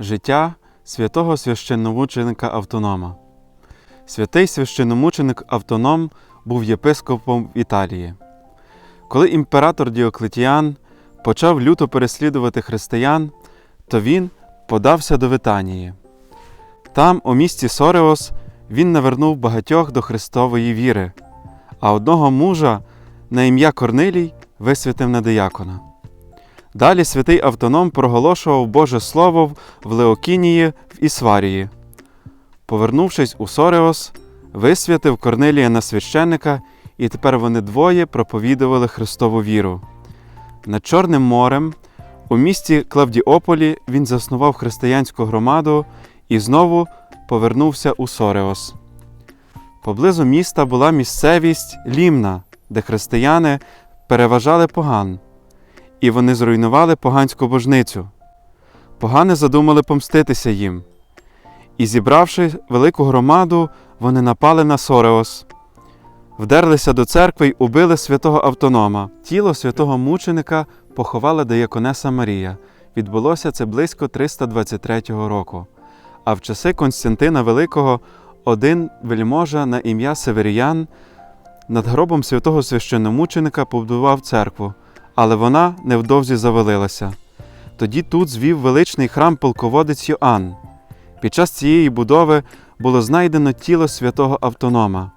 Життя святого священномученика Автонома. Святий священномученик Автоном був єпископом в Італії. Коли імператор Діоклетіан почав люто переслідувати християн, то він подався до Витанії. Там, у місті Сореос, він навернув багатьох до Христової віри, а одного мужа на ім'я Корнилій висвятив на диякона. Далі святий автоном проголошував Боже Слово в Леокінії в Ісварії. Повернувшись у Сореос, висвятив Корнилія на священника, і тепер вони двоє проповідували Христову віру. Над Чорним морем, у місті Клавдіополі, він заснував християнську громаду і знову повернувся у Сореос. Поблизу міста була місцевість Лімна, де християни переважали поган, і вони зруйнували поганську божницю. Погани задумали помститися їм. І, зібравши велику громаду, вони напали на Сореос, вдерлися до церкви й убили святого автонома. Тіло святого мученика поховала деяконеса Марія. Відбулося це близько 323 року. А в часи Константина Великого один вельможа на ім'я Северіян над гробом святого священномученика побудував церкву, але вона невдовзі завалилася. Тоді тут звів величний храм полководець Йоанн. Під час цієї будови було знайдено тіло святого автонома,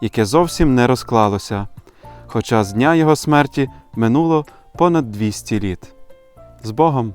яке зовсім не розклалося, хоча з дня його смерті минуло понад 200 літ. З Богом!